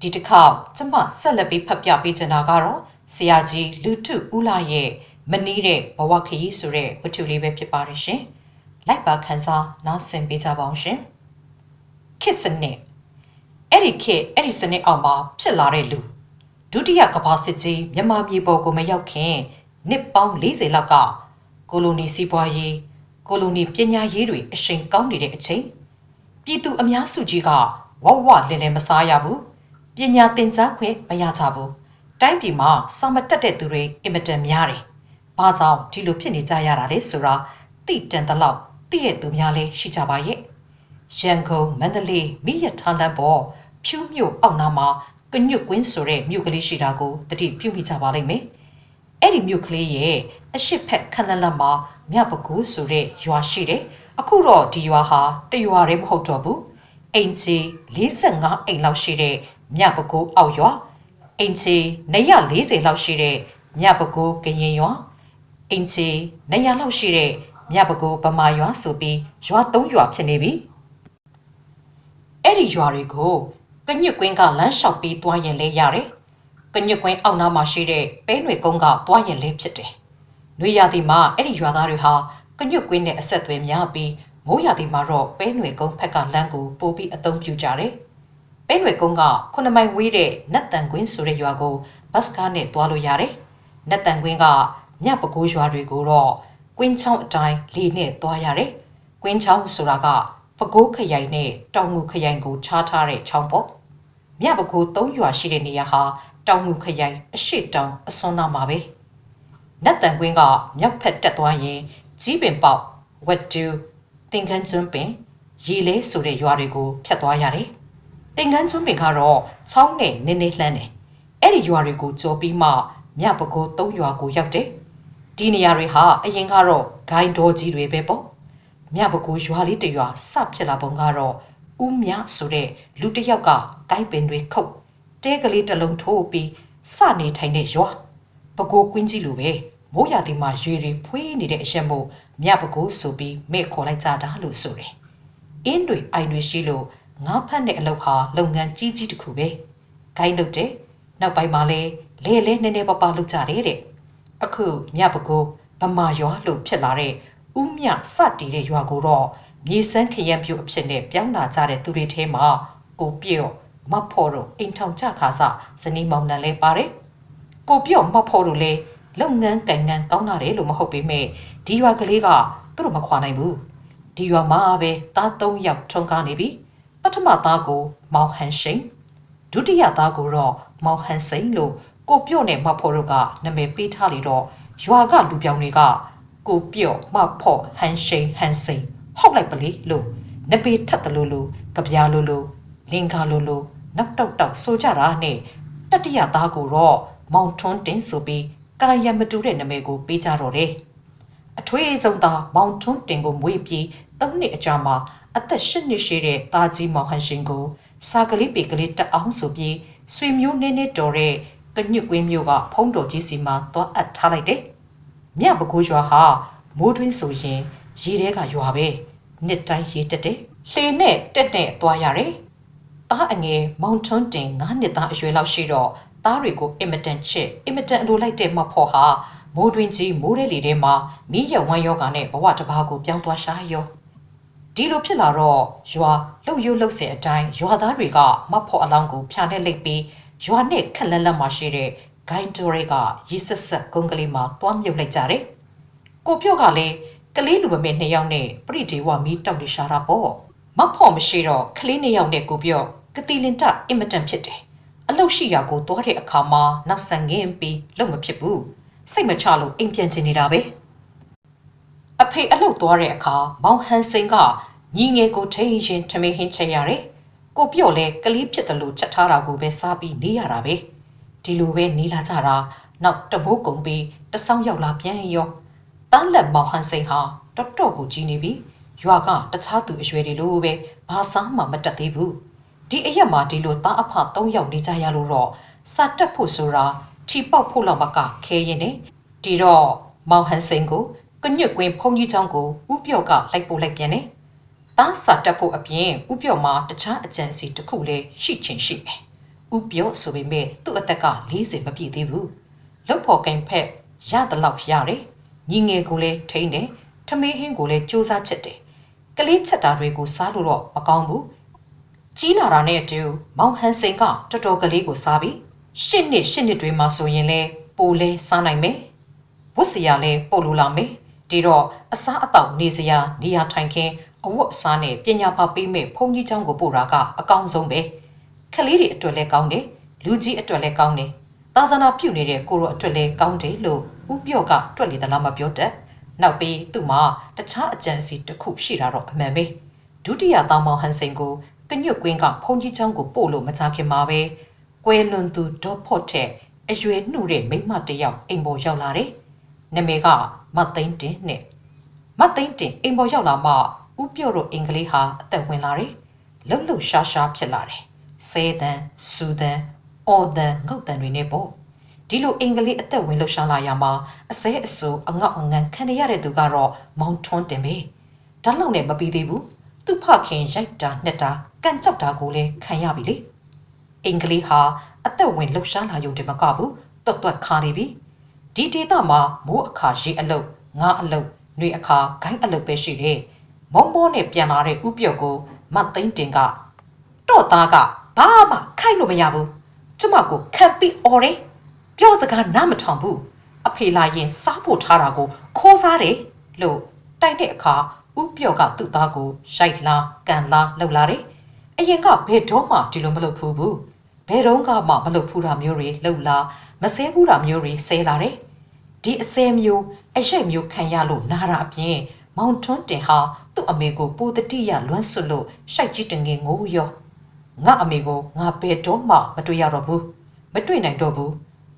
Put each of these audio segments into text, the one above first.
ဒီတစ်ခေါက်ကျမဆက်လက်ပြီးဖတ်ပြပေးချင်တာကတော့ဆရာကြီးလူထုဦးလာရဲ့မနီးတဲ့ဘဝခရီးဆိုတဲ့ဝတ္ထုလေးပဲဖြစ်ပါတယ်ရှင်လိုက်ပါခန်းစားနားဆင်ပေးကြပါအောင်ရှင်ခစ်စနစ်အဲ့ဒီခေတ်အဲ့ဒီစနစ်အောင်မှာဖြစ်လာတဲ့လူဒုတိယကမ္ဘာစစ်ကြီးမြန်မာပြည်ပေါ်ကိုမရောက်ခင်နှစ်ပေါင်း40လောက်ကကိုလိုနီစီးပွားရေးကိုလိုနီပညာရေးတွေအရှိန်ကောင်းနေတဲ့အချိန်ပြည်သူအများစုကြီးကဝဝလင်းလင်းမစားရဘူး ပညာသင်ကြားခွင့်မရကြဘူးတိုင်းပြည်မှာစာမတက်တဲ့သူတွေအင်မတန်များတယ်ဘာကြောင့်ဒီလိုဖြစ်နေကြရတာလဲဆိုတာသိတန်တလောက်သိတဲ့သူများလည်းရှိကြပါရဲ့ရန်ကုန်မန္တလေးမိရထားလမ်းပေါ်ဖြူးမြို့အောက်နားမှာကညွတ်ကွင်းဆိုတဲ့မြို့ကလေးရှိတာကိုတတိပြုမိကြပါလိမ့်မယ်အဲ့ဒီမြို့ကလေးရဲ့အရှိတ်ဖက်ခဏလတ်မှာမြပကူဆိုတဲ့ရွာရှိတယ်အခုတော့ဒီရွာဟာတရွာတည်းမဟုတ်တော့ဘူးအိမ်ချီ45အိမ်လောက်ရှိတဲ့ မြပကူအောက်ရွာအိမ်ချီ140လောက်ရှိတဲ့မြပကူကရင်ရွာ အင်ချီနေရလောက်ရှိတဲ့မြပကိုဗမာရွာဆိုပြီးရွာ၃ရွာဖြစ်နေပြီအဲ့ဒီရွာတွေကိုကညွတ်ကွင်းကလမ်းလျှောက်ပြီးတွားရင်လဲရတယ်ကညွတ်ကွင်းအောက်နားမှာရှိတဲ့ပဲຫນွေကုန်းကတွားရင်လဲဖြစ်တယ်နှွေရာသီမှာအဲ့ဒီရွာသားတွေဟာကညွတ်ကွင်းနဲ့အဆက်အသွယ်များပြီးမိုးရာသီမှာတော့ပဲຫນွေကုန်းဖက်ကလမ်းကိုပို့ပြီးအသုံးပြုကြတယ် ပဲຫນွေကုန်းက9မိုင်ဝေးတဲ့နတ်တန်ကွင်းဆိုတဲ့ရွာကိုဘတ်စကားနဲ့တွားလို့ရတယ်နတ်တန်ကွင်းကညပကိုးရွာတွေကိုတော့ကွင်းချောင်းအတိုင်းလေနဲ့သွားရတယ်။ကွင်းချောင်းဆိုတာကပကိုးခရိုင်နဲ့တောင်ငူခရိုင်ကိုခြားထားတဲ့ချောင်းပေါ့။မြပကိုး၃ရွာရှိတဲ့နေရာဟာတောင်ငူခရိုင်အရှိတောင်အစွန်းနာမှာပဲ။နတ်တန်ကွင်းကမြောက်ဖက်တက်သွားရင်ကြီးပင်ပေါက်ဝက်တူသင်္ကန်းကျွန်းပင်ရေလဲဆိုတဲ့ရွာတွေကိုဖြတ်သွားရတယ်။ သင်္ကန်းကျွန်းပင်ကတော့ချောင်းနဲ့နင်းနေလှမ်းတယ်။အဲ့ဒီရွာတွေကိုကြော်ပြီးမှမြပကိုသုံးရွာကိုရောက်တယ်။ဒီနေရာတွေဟာအရင်ကတော့ဂိုင်းတော်ကြီးတွေပဲပေါ့။မြပကိုရွာလေးတစ်ရွာစဖြစ်လာပုံကတော့ဦးမြဆိုတဲ့လူတစ်ယောက်ကဂိုင်းပင်တွေခုတ်တဲကလေးတစ်လုံးထိုးပြီးစနေထိုင်တဲ့ရွာပကိုကွင်းကြီးလိုပဲမိုးရာသီမှာရွေတွေဖွေးနေတဲ့အရက်မို့မြပကိုဆိုပြီးမဲ့ခေါ်လိုက်ကြတာလို့ဆိုတယ်။အင်းတွေအိုင်တွေရှိလို့ ငါးဖက်တဲ့အလုပ်ဟာလုပ်ငန်းကြီးကြီးတစ်ခုပဲ။ဂိုင်းလုပ်တယ်။နောက်ပိုင်းမှာလဲလဲလဲနည်းနည်းပါးပါးလုပ်ကြတယ်တဲ့။အခုမြပကိုဗမာရွာလို့ဖြစ်လာတဲ့ဥမြစတီတဲ့ရွာကိုတော့မြေစမ်းခရမ်းပြိုအဖြစ်နဲ့ပြောင်းလာကြတဲ့သူတွေထဲမှာကိုပြော့မတ်ဖို့တို့အိမ်ထောင်ကြခါစဇနီးမောင်နှံလဲပါတယ်။ကိုပြော့မတ်ဖို့တို့လဲလုပ်ငန်းကံငန်းကောင်းတာတယ်လို့မဟုတ်ပေမဲ့ဒီရွာကလေးကသူတို့မခွာနိုင်ဘူး။ဒီရွာမှာပဲသား၃ယောက်ထုံကားနေပြီ။ ပထမသားကို မောင်ဟန်ရှိန်ဒုတိယသားကိုတော့မောင်ဟန်စိန်လို့ကိုပြော့နဲ့မတ်ဖို့တို့ကနာမည်ပေးထားလေတော့ရွာကလူပြောင်တွေကကိုပြော့မတ်ဖို့ဟန်ရှိန်ဟန်စိန်ဟုတ်လိုက်ပလေလို့နပေထက်တလို့လို့ကြပြားလို့လို့လင်္ကာလို့လို့နောက်တောက်တောက်ဆိုကြတာနဲ့တတိယသားကိုတော့မောင်ထွန်းတင်ဆိုပြီးကာယံမတူတဲ့နာမည်ကိုပေးကြတော့တယ်အထွေးဆုံးသားမောင်ထွန်းတင်ကိုမွေးပြီး၃နှစ်အကြာမှာ အသက်၈နှစ်ရှိတဲ့သားကြီးမောင်ဟန်ရှင်ကိုစာကလေးပေကလေးတက်အောင်ဆိုပြီးဆွေမျိုးနည်းနည်းတော်တဲ့ကညွတ်ကွင်းမျိုးကဖုံးတော်ကြီးစီမှာသွားအပ်ထားလိုက်တယ်။မြပကိုးရွာဟာမိုးတွင်းဆိုရင်ရေထဲကရွာပဲနှစ်တိုင်းရေတက်တယ်။လှေနဲ့တက်နဲ့သွားရတယ်။သားအငယ်မောင်ထွန်းတင်9နှစ်သားအရွယ်လောက်ရှိတော့သားတွေကိုအင်မတန်ချစ်အင်မတန်အလိုလိုက်တဲ့မဖို့ဟာမိုးတွင်းကြီးမိုးတဲ့လေထဲမှာမီးရဝမ်းယောဂါနဲ့ဘဝတစ်ပါးကိုပြောင်းသွားရှာရော ဒီလိုဖြစ်လာတော့ရွာလှုပ်ရုပ်လှုပ်စင်အတိုင်းရွာသားတွေကမဖို့အလောင်းကိုဖြာနဲ့လိပ်ပြီးရွာနဲ့ခက်လက်လက်မှာရှိတဲ့ဂိုင်းတိုတွေကရေဆက်ဆက်ကုန်းကလေးမှာတွားမြုပ်လိုက်ကြတယ်ကိုပြော့ကလည်းကလေးလူမမေနှစ်ယောက်နဲ့ပရိဒေဝမီတောက်နေရှာတာပေါ့မဖို့မရှိတော့ကလေးနှစ်ယောက်နဲ့ကိုပြော့ကတိလင်တအင်မတန်ဖြစ်တယ်အလုတ်ရှိရာကိုသွားတဲ့အခါမှာနောက်ဆန်ငင်းပြီးလုံမဖြစ်ဘူးစိတ်မချလို့အိမ်ပြန်ချင်နေတာပဲအဖေအလုတ်သွားတဲ့အခါမောင်ဟန်စိန်က ညီငယ်ကိုထိန်ရင်ထမင်းဟင်းချက်ရတယ်ကိုပြော့လဲကလေးဖြစ်တယ်လို့ချက်ထားတာကိုပဲစားပြီးနေရတာပဲဒီလိုပဲနေလာကြတာနောက်တမိုးကုံပြီးတဆောင်းရောက်လာပြန်ရောတန်းလက်မောင်ဟန်စိန်ဟာတော်တော်ကိုကြီးနေပြီရွာကတခြားသူအရွယ်တွေလိုပဲဘာစားမှမတက်သေးဘူးဒီအရက်မှာဒီလိုသားအဖ၃ယောက်နေကြရလို့တော့စာတက်ဖို့ဆိုတာထီပေါက်ဖို့လောက်မကခဲရင်နေဒီတော့မောင်ဟန်စိန်ကိုကညွတ်ကွင်းဖုန်ကြီးချောင်းကိုဥပြော့ကလိုက်ပို့လိုက်ပြန်တယ် သားစာတက်ဖို့အပြင်ဥပြော့မှာတခြားအကြံစီတစ်ခုလည်းရှိချင်ရှိမယ်ဥပြော့ဆိုပေမဲ့သူ့အသက်က40မပြည့်သေးဘူးလှုပ်ဖို့ကင်ဖက်ရတလောက်ရတယ်ညီငယ်ကိုလည်းထိန်းတယ်ထမင်းဟင်းကိုလည်းစူးစမ်းချက်တယ်ကလေးချက်တာတွေကိုစားလို့တော့မကောင်းဘူးကြီးလာတာနဲ့အတူမောင်ဟန်စိန်ကတော်တော်ကလေးကိုစားပြီးရှစ်နှစ်ရှစ်နှစ်တွေမှာဆိုရင်လဲပိုလဲစားနိုင်မယ်ဝတ်စရာလဲပို့လို့လာမယ်ဒီတော့အစားအသောက်နေစရာနေရာထိုင်ခင်း အဝတ်အစားနဲ့ပညာပါပေးမဲ့ဘုန်းကြီးကျောင်းကိုပို့တာကအကောင်းဆုံးပဲခလေးတွေအတွက်လည်းကောင်းတယ်လူကြီးအတွက်လည်းကောင်းတယ်သာသနာပြုနေတဲ့ကိုရောအတွက်လည်းကောင်းတယ်လို့ဥပြော့ကတွက်လေသလားမပြောတတ်နောက်ပြီးသူ့မှာတခြားအကြံစီတစ်ခုရှိတာတော့အမှန်ပဲဒုတိယသားမောင်ဟန်စိန်ကိုကညွတ်ကွင်းကဘုန်းကြီးကျောင်းကိုပို့လို့မကြခင်မှာပဲကွဲလွန်သူဒေါ်ဖော့တဲ့အရွယ်နှုတဲ့မိန်းမတစ်ယောက်အိမ်ပေါ်ရောက်လာတယ်။နာမည်ကမတ်သိန်းတင်နဲ့မတ်သိန်းတင်အိမ်ပေါ်ရောက်လာမှ ဥပြော့တို့အင်္ဂလိပ်ဟာအသက်ဝင်လာတယ်။လှုပ်လှုပ်ရှားရှားဖြစ်လာတယ်။ဆဲတန်စူတန်အော်တန်ငုတ်တန်တွေနဲ့ပေါ့ဒီလိုအင်္ဂလိပ်အသက်ဝင်လှုပ်ရှားလာရမှာအစဲအဆူအငေါက်အငန်းခံရတဲ့သူကတော့မောင်ထွန်းတင်ပဲ။ဒါလောက်နဲ့မပြီးသေးဘူး။သူ့ဖခင်ရိုက်တာနှက်တာကန်ကြောက်တာကိုလည်းခံရပြီလေ။အင်္ဂလိပ်ဟာအသက်ဝင်လှုပ်ရှားလာရုံတည်းမကဘူးတွတ်တွတ်ခါနေပြီဒီဒေတာမှာမိုးအခါရေအလုတ်ငါအလုတ်နှွေအခါဂိုင်းအလုတ်ပဲရှိတယ် မုံမောနဲ့ပြန်လာတဲ့ဥပြော့ကိုမတ်သိန်းတင်ကတော့သားကဘာမှခိုက်လို့မရဘူးကျမကိုခံပြီးអော်တယ်ပြောစကားနားမထောင်ဘူးအဖေလာရင်စားဖို့ထားတာကိုခိုးစားတယ်လို့တိုက်တဲ့အခါဥပြော့ကသူ့သားကိုရိုက်လာကန်လာလှုပ်လာတယ်အရင်ကဘယ်တော့မှဒီလိုမလုပ်ဘူးဘူးဘယ်တော့မှမလုပ်ဘူးတာမျိုးတွေလှုပ်လာမဆဲဘူးတာမျိုးတွေဆဲလာတယ်ဒီအစဲမျိုးအရိုက်မျိုးခံရလို့နာတာအပြင်မောင်ထွန်းတင်ဟာသူ့ အမေကိုပိုတတိယလွမ်းဆွလို့ရှိုက်ကြီးတငယ်ငိုးရောငါအမေကိုငါဘယ်တော့မှမတွေ့ရတော့ဘူးမတွေ့နိုင်တော့ဘူး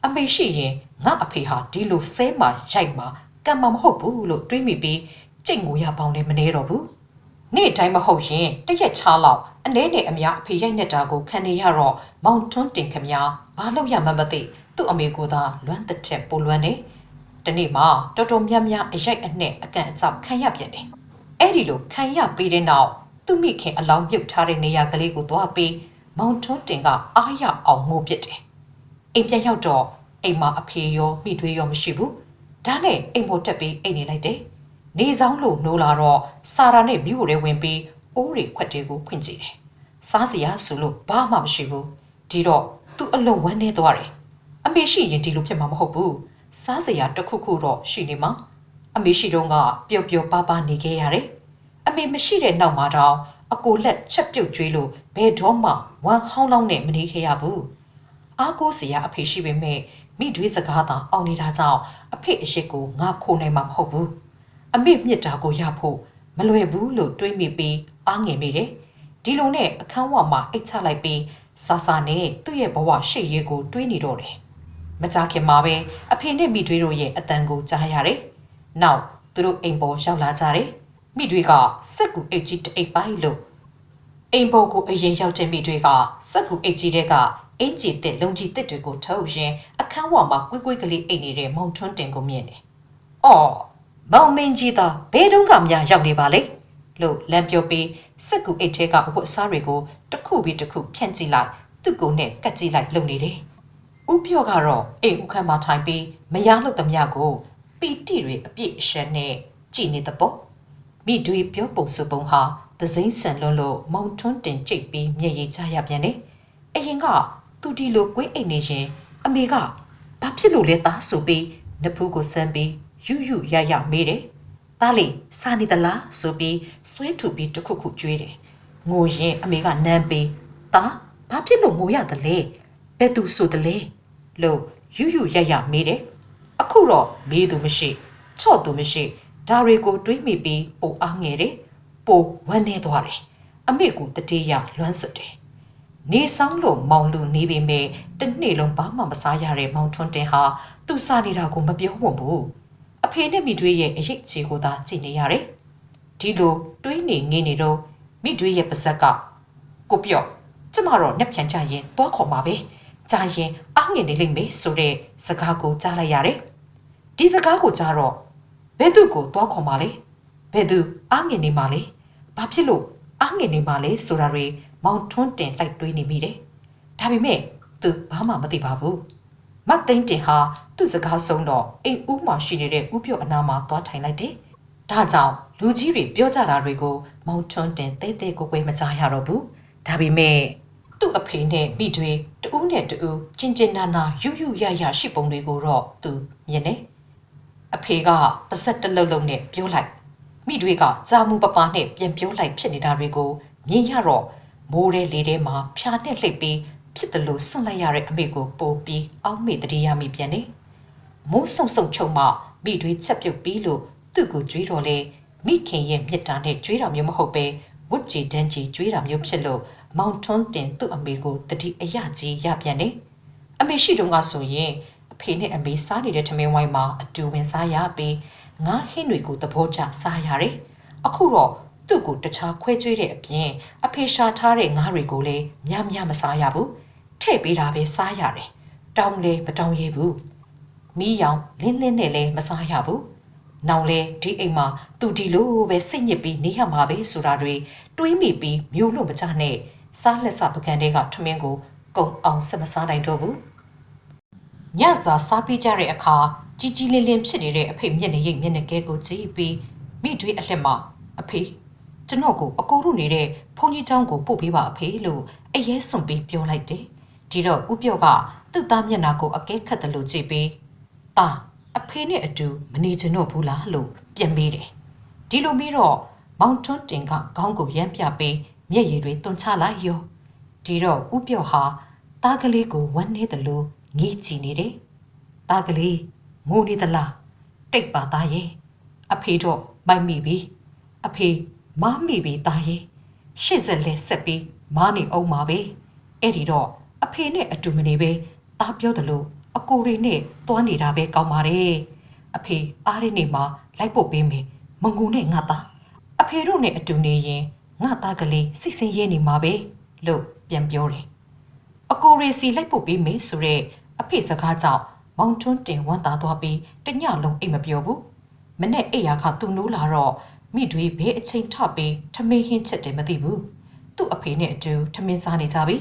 အမေရှိရင်ငါအဖေဟာဒီလိုဆဲမှရိုက်မှကံမမဟုတ်ဘူးလို့တွေးမိပြီးကြိတ်ငိုရပေါင်းလည်းမနေတော့ဘူးနေ့တိုင်းမဟုတ်ရင်တရက်ချားလောက်အနေနဲ့အများအဖေရိုက်နေတာကိုခံနေရတော့မောင်ထွန်းတင်ခမညာဘာလို့ရမှန်းမသိသူ့အမေကိုသာလွမ်းတစ်ထက်ပိုလွမ်းနေတနေ့မှတော်တော်များများအရိုက်အနှက်အကန်အကြောက်ခံရပြန်တယ် အဲ့ဒီလိုခံရပြီးတဲ့နောက်သူ့မိခင်အလောင်းမြုပ်ထားတဲ့နေရာကလေးကိုသွားပြီးမောင်ထွန်းတင်ကအားရအောင်ငိုပစ်တယ်အိမ်ပြန်ရောက်တော့အိမ်မှာအဖေရောမိထွေးရောမရှိဘူးဒါနဲ့အိမ်ပေါ်တက်ပြီးအိမ်နေလိုက်တယ်နေဆောင်လို့နိုးလာတော့စာရာနဲ့မြို့ရဲဝင်ပြီးအိုးတွေခွက်တွေကိုခွင့်ကြည့်တယ်စားစရာဆိုလို့ဘာမှမရှိဘူးဒီတော့သူအလုံးဝမ်းနေသွားတယ်အမေရှိရင်ဒီလိုဖြစ်မှာမဟုတ်ဘူးစားစရာတစ်ခုခုတော့ရှိနေမှာ အမေရှိတော့ကပျော်ပျော်ပါးပါးနေခဲ့ရတယ်အမေမရှိတဲ့နောက်မှာတော့အကိုလက်ချက်ပြုတ်ကျွေးလို့ဘယ်တော့မှဝမ်းဟောင်းလောင်းနဲ့မနေခဲ့ရဘူးအားကိုးစရာအဖေရှိပေမဲ့မိတွေးစကားသာအောင်နေတာကြောင့်အဖေအရှိကိုငါခိုးနိုင်မှာမဟုတ်ဘူးအမေမြစ်တာကိုရဖို့မလွယ်ဘူးလို့တွေးမိပြီးအားငယ်မိတယ်ဒီလိုနဲ့အခန်းဝမှာအိတ်ချလိုက်ပြီးဆာဆာနဲ့သူ့ရဲ့ဘဝရှေ့ရေးကိုတွေးနေတော့တယ်မကြခင်မှာပဲအဖေနဲ့မိတွေးတို့ရဲ့အတန်ကိုကြားရတယ် နောက်သူတို့အိမ်ပေါ်ရောက်လာကြတယ်မိတွေကစက်ကူအိတ်ကြီးတအိတ်ပိုင်းလို့အိမ်ပေါ်ကိုအရင်ရောက်တဲ့မိတွေကစက်ကူအိတ်ကြီးတဲ့ကအင်ဂျီတစ်လုံကြီးတစ်တွေကိုထုတ်ရင်းအခန်းဝမှာကွေးကွေးကလေးအိတ်နေတဲ့မောင်ထွန်းတင်ကိုမြင်တယ်။အော်မောင်မင်းကြီးသားဘယ်တုန်းကမှရောက်နေပါလိမ့်လို့လမ်းပြောပြီးစက်ကူအိတ်ထဲကအဝတ်အစားတွေကိုတစ်ခုပြီးတစ်ခုဖြန့်ကြည့်လိုက်သူ့ကိုယ်နဲ့ကတ်ကြည့်လိုက်လုပ်နေတယ်။ဥပြော့ကတော့အိမ်ဥခန်းမှာထိုင်ပြီးမရလို့တမရကို ပီတိတွေအပြည့်အရှက်နဲ့ကြည်နေတဲ့ပေါ့။မိတွေပြောပုံစပုံဟာသစိမ့်ဆန်လွန်းလို့မောင်ထွန်းတင်ကြိတ်ပြီးမျက်ရည်ကျရပြန်တယ်။အရင်ကသူဒီလိုကွေးအိတ်နေရင်အမေကဘာဖြစ်လို့လဲသားဆိုပြီးနဖူးကိုစမ်းပြီးယူယူရရမေးတယ်။သားလေးစားနေသလားဆိုပြီးဆွဲထုပြီးတစ်ခုခုကျွေးတယ်။ငိုရင်အမေကနမ်းပြီးသားဘာဖြစ်လို့ငိုရတယ်လဲ။ဘယ်သူဆိုတယ်လဲလို့ယူယူရရမေးတယ်။ အခုတော့မေးသူမရှိချော့သူမရှိဒါတွေကိုတွေးမိပြီးပိုအားငယ်တယ်။ပိုဝမ်းနေသွားတယ်။အမေကိုတတိယလွမ်းဆွတ်တယ်။နေဆောင်လို့မောင်လူနေပေမဲ့တစ်နေ့လုံးဘာမှမစားရတဲ့မောင်ထွန်းတင်ဟာသူ့စားနေတာကိုမပြောဝံ့ဘူးအဖေနဲ့မိတွေးရဲ့အရေးချေကိုသာကြည်နေရတယ်ဒီလိုတွေးနေငင်းနေတော့မိတွေးရဲ့ပါဇက်ကကိုပြော့ကျမတော့နှက်ပြန်ချရင်သွားခေါ်ပါပဲကြာရင်အားငင်နေလိမ့်မယ်ဆိုတဲ့စကားကိုကြားလိုက်ရတယ် ဒီစကားကိုကြားတော့ဘယ်သူကိုသွားခေါ်ပါလဲဘယ်သူအားငင်နေပါလဲဘာဖြစ်လို့အားငင်နေပါလဲဆိုတာတွေမောင်ထွန်းတင်လိုက်တွေးနေမိတယ်ဒါပေမဲ့သူဘာမှမသိပါဘူးမတ်သိန်းတင်ဟာသူ့စကားဆုံးတော့အိမ်ဦးမှာရှိနေတဲ့ဦးပြော့အနာမှာသွားထိုင်လိုက်တယ်ဒါကြောင့်လူကြီးတွေပြောကြတာတွေကိုမောင်ထွန်းတင်တဲတဲကိုကိုမကြားရတော့ဘူးဒါပေမဲ့သူ့အဖေနဲ့မိတွေတူးနဲ့တူးကျင်ကျင်နာနာယူယူရရရှိပုံတွေကိုတော့သူမြင်နေ အဖေကပါစက်တလုံးလုံးနဲ့ပြောလိုက်မိတွေကကြာမှုပပနဲ့ပြန်ပြောလိုက်ဖြစ်နေတာတွေကိုမြင်ရတော့မိုးတဲ့လေထဲမှာဖျားနဲ့လှိပ်ပြီးဖြစ်တယ်လို့ဆွန့်လိုက်ရတဲ့အမေကိုပို့ပြီးအောက်မေ့တတိယမိပြန်နေမိုးဆုံဆုံချုံမှမိတွေချက်ပြုတ်ပြီးလို့သူ့ကိုကြွေးတော့လေမိခင်ရဲ့မြစ်တာနဲ့ကြွေးတာမျိုးမဟုတ်ပဲဝတ်ကြည်တန်းကြီးကြွေးတာမျိုးဖြစ်လို့မောင်ထွန်းတင်သူ့အမေကိုတတိအရကြီးရပြန်နေအမေရှိတုန်းကဆိုရင် အဖေနဲ့အမေစားနေတဲ့ထမင်းဝိုင်းမှာအတူဝင်စားရပြီးငါဟင်းတွေကိုသဘောကျစားရတယ်။အခုတော့သူ့ကိုတခြားခွဲကျွေးတဲ့အပြင်အဖေရှာထားတဲ့ငါးတွေကိုလည်းများများမစားရဘူး။ထည့်ပေးတာပဲစားရတယ်။တောင်းလေမတောင်းရဘူး။မီးရောင်လင်းလင်းနဲ့လည်းမစားရဘူး။နောင်လေဒီအိမ်မှာသူဒီလိုပဲစိတ်ညစ်ပြီးနေရမှာပဲဆိုတာတွေတွေးမိပြီးမျိုးလို့မကြနဲ့စားလက်စပကံတွေကထမင်းကိုကုံအောင်စမစားနိုင်တော့ဘူး။ ညစာစားပြီးကြတဲ့အခါကြီးကြီးလင်းလင်းဖြစ်နေတဲ့အဖေမျက်နှာရိပ်မျက်နှာကဲကိုကြည့်ပြီးမိတွေးအလှက်မှာအဖေကျွန်တော်ကိုအကိုတို့နေတဲ့ဖုန်ကြီးเจ้าကိုပို့ပေးပါအဖေလို့အရေးစွန်ပြီးပြောလိုက်တယ်ဒီတော့ဦးပြော့ကသူ့သားမျက်နှာကိုအကဲခတ်တယ်လို့ကြည့်ပြီးတာအဖေနဲ့အတူမနေချင်တော့ဘူးလားလို့ပြန်မေးတယ်ဒီလိုမေးတော့မောင်ထွန်းတင်ကခေါင်းကိုရမ်းပြပေးမျက်ရည်တွေတွန်းချလိုက်ရော ဒီတော့ဥပြော့ဟာတားကလေးကိုဝမ်းနေတယ်လို့ ငေးကြည့်နေတယ်။တားကလေးငိုနေသလားတိတ်ပါသားရဲ့အဖေတော့မိုက်မိပြီအဖေမားမိပြီသားရဲ့ရှေ့ဆက်လဲဆက်ပြီးမားနေအောင်ပါပဲအဲ့ဒီတော့အဖေနဲ့အတူမနေပဲတားပြောတယ်လို့အကိုတွေနဲ့တွားနေတာပဲကောင်းပါတယ်အဖေအားရနေမှာလိုက်ဖို့ပေးမယ်မငူနဲ့ငါသားအဖေတို့နဲ့အတူနေရင်ငါသားကလေးစိတ်ဆင်းရဲနေမှာပဲလို့ပြန်ပြောတယ်အကိုရီစီလိုက်ပုတ်ပေးမေးဆိုတဲ့အ ဖေစကားကြောင့်မောင်ထွန်းတင်ဝမ်းသာသွားပြီးတညလုံးအိတ်မပြောဘူးမနဲ့အိတ်ရာခသူ့နိုးလာတော့မိတွေဘဲအချိန်ထပြီးထမင်းဟင်းချက်တယ်မသိဘူးသူ့အဖေနဲ့အတူထမင်းစားနေကြပြီ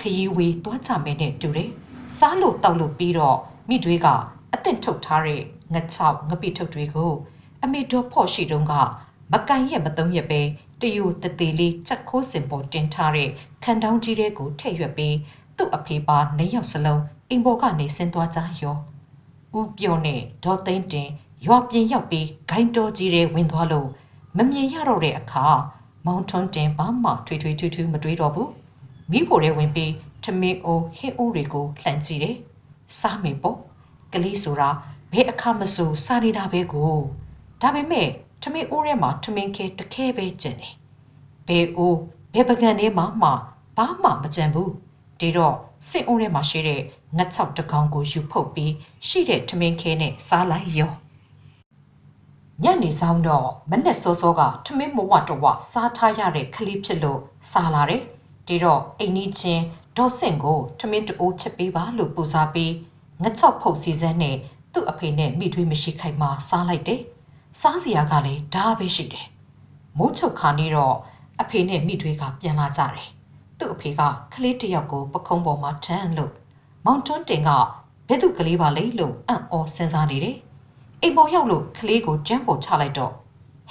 ခရီးဝေးသွားကြမယ်နဲ့တူတယ်စားလို့တောက်လို့ပြီးတော့မိတွေကအသင့်ထုတ်ထားတဲ့ငချောက်ငပိထုတ်တွေကို အမေတော်ဖို့ရှိတုန်းကမကန်ရက်မသုံးရက်ပဲတယူတသေးလေးချက်ခိုးစင်ပေါ်တင်ထားတဲ့ခန်တောင်းကြီးတွေကိုထည့်ရွက်ပြီး သူ့အဖေပါနေရောက်စလုံးအိမ်ပေါ်ကနေဆင်းသွားကြရောဦးပြော့နဲ့ဒေါ်သိန်းတင်ရွာပြင်ရောက်ပြီးဂိုင်းတော်ကြီးတွေဝင်သွားလို့မမြင်ရတော့တဲ့အခါမောင်ထွန်းတင်ဘာမှထွေထွေထူးထူးမတွေးတော့ဘူးမိဖို့တွေဝင်ပြီးထမင်းအိုးဟင်းအိုးတွေကိုလှန်ကြည့်တယ်စားမေပေါ့ကလေးဆိုတာဘယ်အခါမဆိုစားနေတာပဲကိုဒါပေမဲ့ထမင်းအိုးထဲမှာထမင်းခဲတစ်ခဲပဲကျန်တယ်ဘဲအိုးဘဲပကံထဲမှာမှဘာမှမကြံဘူး ဒီတော့စစ်အိုးထဲမှာရှိတဲ့ငတ်ချောက်တစ်ကောင်ကိုယူဖုတ်ပြီးရှိတဲ့ထမင်းခဲနဲ့စားလိုက်ရောညနေဆောင်တော့မနဲ့စောစောကထမင်းမဝတော့ဝစားထားရတဲ့ခလေးဖြစ်လို့စားလာတယ်ဒီတော့အိမ်နီးချင်းဒေါ်စင်ကိုထမင်းတူချက်ပေးပါလို့ပူစားပြီးငတ်ချောက်ဖုတ်စီစမ်းနဲ့သူ့အဖေနဲ့မိထွေးမရှိခိုက်မှစားလိုက်တယ်စားစရာကလည်းဒါပဲရှိတယ်မိုးချုပ်ခါနေတော့အဖေနဲ့မိထွေးကပြန်လာကြတယ်။ သူ့အဖေကကလေးတစ်ယောက်ကိုပခုံးပေါ်မှာထမ်းလို့မောင်တွန်းတင်ကဘယ်သူကလေးပါလဲလို့အံ့ဩစဉ်းစားနေတယ်။အိမ်ပေါ်ရောက်လို့ကလေးကိုကြမ်းပေါ်ချလိုက်တော့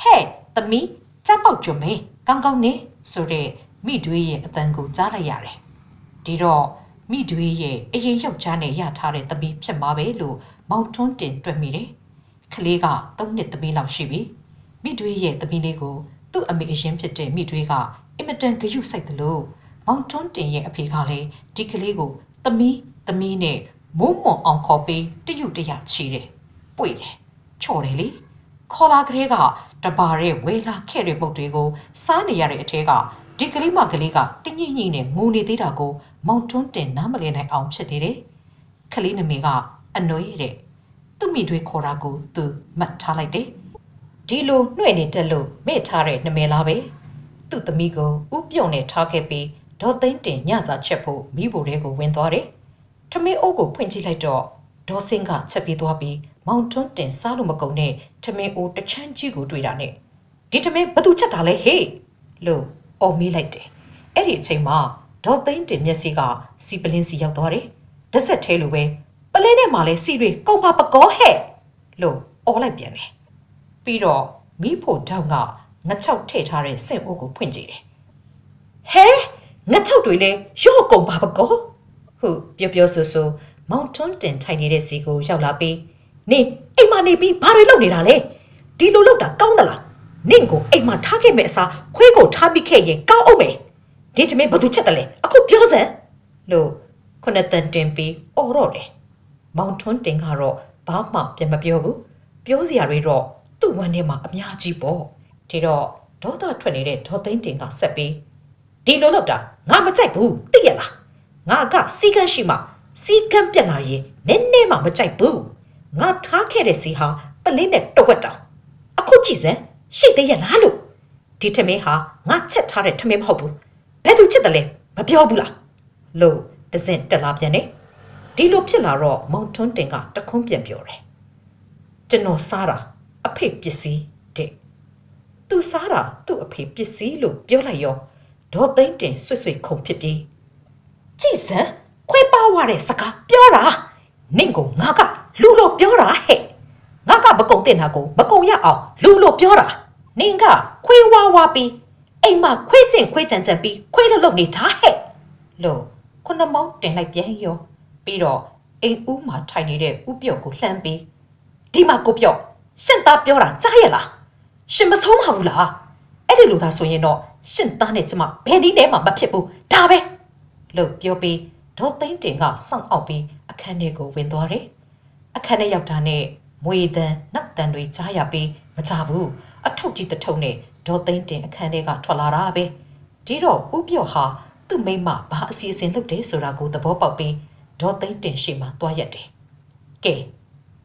ဟဲ့သမီးကြမ်းပေါက်ကြုံမေကောင်းကောင်းနေဆိုတဲ့မိထွေးရဲ့အတန်ကိုကြားလိုက်ရတယ်။ဒီတော့မိထွေးရဲ့အရင်ယောက်ျားနဲ့ရထားတဲ့သမီးဖြစ်မှာပဲလို့မောင်တွန်းတင်တွေ့မိတယ်။ကလေးက၃နှစ်သမီးလောက်ရှိပြီ။မိတွေးရဲ့တပီးလေးကိုသူ့အမေအရင်ဖြစ်တဲ့မိတွေးကအင်မတန်ဂရုစိုက်တယ်လို့ မောင်ထွန်းတင်ရဲ့အဖေကလည်းဒီကလေးကိုသမီးသမီးနဲ့မိုးမွန်အောင်ခေါ်ပြီးတယူတရချီတယ်ပွေတယ်ချော်တယ်လေခေါ်လာကလေးကတပါတဲ့ဝဲလာခဲ့တဲ့မုတ်တွေကိုစားနေရတဲ့အထဲကဒီကလေးမကလေးကတညိညိနဲ့ငိုနေသေးတာကိုမောင်ထွန်းတင်နားမလည်နိုင်အောင်ဖြစ်နေတယ်ခလေးနမေကအနှွေးတဲ့သူ့မိတွေခေါ်တာကိုသူမှတ်ထားလိုက်တယ်ဒီလိုနှွဲ့နေတက်လို့မဲ့ထားတဲ့နမယ်လားပဲသူ့သမီးကိုဥပြုံနဲ့ထားခဲ့ပြီး ဒေါ်သိန်းတင်ညစာချက်ဖို့မိဖို့တဲကိုဝင်သွားတယ်ထမင်းအိုးကိုဖွင့်ကြည့်လိုက်တော့ဒေါ်စင်းကချက်ပြီးသွားပြီးမောင်ထွန်းတင်စားလို့မကုန်တဲ့ထမင်းအိုးတစ်ချမ်းကြီးကိုတွေ့တာနဲ့ဒီထမင်းဘသူချက်တာလဲဟေးလို့အော်မေးလိုက်တယ်အဲ့ဒီအချိန်မှာဒေါ်သိန်းတင်မျက်စိကစီပလင်းစီရောက်သွားတယ်။တစ်ဆက်သေးလိုပဲပလင်းထဲမှာလဲစီတွေကုန်ပါပကောဟဲ့လို့အော်လိုက်ပြန်တယ်။ပြီးတော့မိဖို့တောက်ငါငချောက်ထည့်ထားတဲ့စင်အိုးကိုဖွင့်ကြည့်တယ်။ဟဲ ငချောက်တွေလဲရော့ကုန်ပါပကောဟုတ်ပြောပြောဆိုဆိုမောင်ထွန်းတင်ထိုင်နေတဲ့စီကိုရောက်လာပြီးနေအိမ်မနေပြီးဘာတွေလုပ်နေတာလဲဒီလိုလုပ်တာကောင်းသလားနင့်ကိုအိမ်မထားခဲ့မဲ့အစားခွေးကိုထားပြီးခဲ့ရင်ကောင်းအောင်မယ်ဒီတမင်ဘာသူချက်တယ်လဲအခုပြောစမ်းလို့ခုနတန်တင်ပြီးအော်တော့တယ်မောင်ထွန်းတင်ကတော့ဘာမှပြန်မပြောဘူးပြောစရာတွေတော့သူ့ဝမ်းထဲမှာအများကြီးပေါ့ဒီတော့ဒေါသထွက်နေတဲ့ဒေါ်သိန်းတင်ကဆက်ပြီးဒီလိုလုပ်တာ ငါမကြိုက်ဘူးသိရလားငါကစီကန်းရှိမှစီကန်းပြက်လာရင်နည်းနည်းမှမကြိုက်ဘူးငါထားခဲ့တဲ့စီဟာပလင်းနဲ့တော့ဝက်တောင်အခုကြည့်စမ်းရှိသေးရလားလို့ဒီထမင်းဟာငါချက်ထားတဲ့ထမင်းမဟုတ်ဘူးဘယ်သူချက်တယ်လဲမပြောဘူးလားလို့တစင်တက်လာပြန်နေဒီလိုဖြစ်လာတော့မောင်ထွန်းတင်ကတခွန်းပြန်ပြောတယ်ကျွန်တော်စားတာအဖေပစ္စည်းတဲ့သူစားတာသူ့အဖေပစ္စည်းလို့ပြောလိုက်ရော ဒေါ်သိန်းတင်ဆွတ်ဆွတ်ခုံဖြစ်ပြီးကြည်စံခွဲပါဝရတဲ့စကားပြောတာနင့်ကိုငါကလူလို့ပြောတာဟဲ့ငါကမကုံတင်တာကိုမကုံရအောင်လူလို့ပြောတာနင်ကခွေးဝါဝါပြီးအိမ်မှာခွေးကျင်ခွေးကြံကြံပြီးခွေးလို့လုပ်နေတာဟဲ့လို့ခုနမောင်းတင်လိုက်ပြန်ရောပြီးတော့အိမ်ဦးမှာထိုင်နေတဲ့ဥပြော့ကိုလှမ်းပြီးဒီမှာကိုပြော့ရှင်သားပြောတာကြားရလားရှင်မဆုံးပါဘူးလားအဲ့ဒီလိုသာဆိုရင်တော့ ရှင်သားနဲ့ကျမဘယ်နည်းနဲ့မှမဖြစ်ဘူးဒါပဲလို့ပြောပြီးဒေါ်သိန်းတင်ကစောင့်အောင်ပြီးအခန်းထဲကိုဝင်သွားတယ်။အခန်းထဲရောက်တာနဲ့မွေတန်နတ်တန်တွေကြားရပြီးမကြဘူးအထုပ်ကြီးတစ်ထုပ်နဲ့ဒေါ်သိန်းတင်အခန်းထဲကထွက်လာတာပဲ။ဒီတော့ဥပြော့ဟာသူ့မိမဘာအစီအစဉ်လုပ်တယ်ဆိုတာကိုသဘောပေါက်ပြီးဒေါ်သိန်းတင်ရှေ့မှာတွားရက်တယ်။ကဲ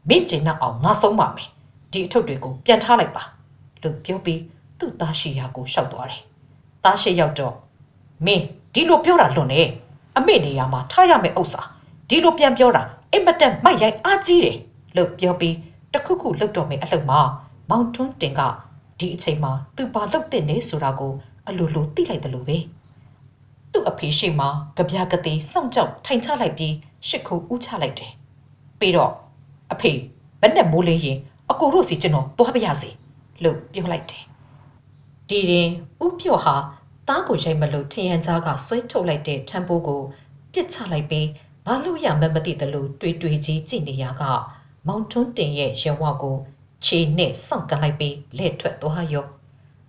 မင်းကျင်နောက်အောင်ငါဆုံးပါမယ်။ဒီအထုပ်တွေကိုပြန်ထားလိုက်ပါလို့ပြောပြီးသူ့သားရှိရာကိုရှောက်သွားတယ်။ သားရှိရောက်တော့မင်းဒီလိုပြောတာလွန်နေအမေနေရာမှာထားရမယ့်ဥစ္စာဒီလိုပြန်ပြောတာအင်မတန်မိုက်ရိုက်အားကြီးတယ်လို့ပြောပြီးတခုခုလှုပ်တော့မယ်အလှုပ်မှာမောင်ထွန်းတင်ကဒီအချိန်မှာသူပါလှုပ်တဲ့နေဆိုတာကိုအလိုလိုသိလိုက်တယ်လို့ပဲသူ့အဖေရှိမှကြပြကတိစောင့်ကြောက်ထိုင်ချလိုက်ပြီးရှစ်ခုဥချလိုက်တယ်ပြီးတော့အဖေဘယ်နဲ့မိုးလေးရင်အကိုတို့စီကျွန်တော်သွားပါရစေလို့ပြောလိုက်တယ်ဒီရင် ဥပြော့ဟာတားကိုရိုက်မလို့ထရန်ကြားကဆွဲထုတ်လိုက်တဲ့ထံပိုးကိုပြစ်ချလိုက်ပြီးဘာလို့ရမမသိတယ်လို့တွေးတွေးကြီးကြည့်နေရကမောင်ထွန်းတင်ရဲ့ရဝကိုခြေနဲ့စောင့်ကန်လိုက်ပြီးလက်ထွက်သွားရော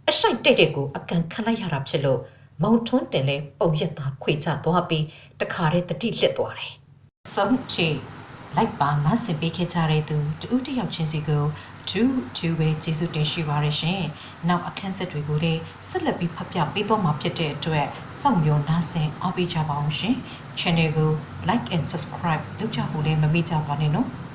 အဆိုင်တိတ်တဲ့ကိုအကန်ခံလိုက်ရတာဖြစ်လို့မောင်ထွန်းတင်လည်းပုံရက်သားခွေချသွားပြီးတခါတည်းတတိလက်သွားတယ်ဆုံးချီလိုက်ပါနားဆင်ပေးခဲ့ကြတဲ့သူတူတယောက်ချင်းစီကို ဒူးဒူးပဲကျေးဇူးတင်ရှိပါရရှင်။နောက်အခန်းဆက်တွေကိုလည်းဆက်လက်ပြီးဖတ်ပြပေးသွားမှာဖြစ်တဲ့အတွက်စောင့်မျှော်နားဆင်အားပေးကြပါအောင်ရှင်။ Channel ကို like and subscribe လုပ်ကြဖို့လည်းမမေ့ကြပါနဲ့နော်။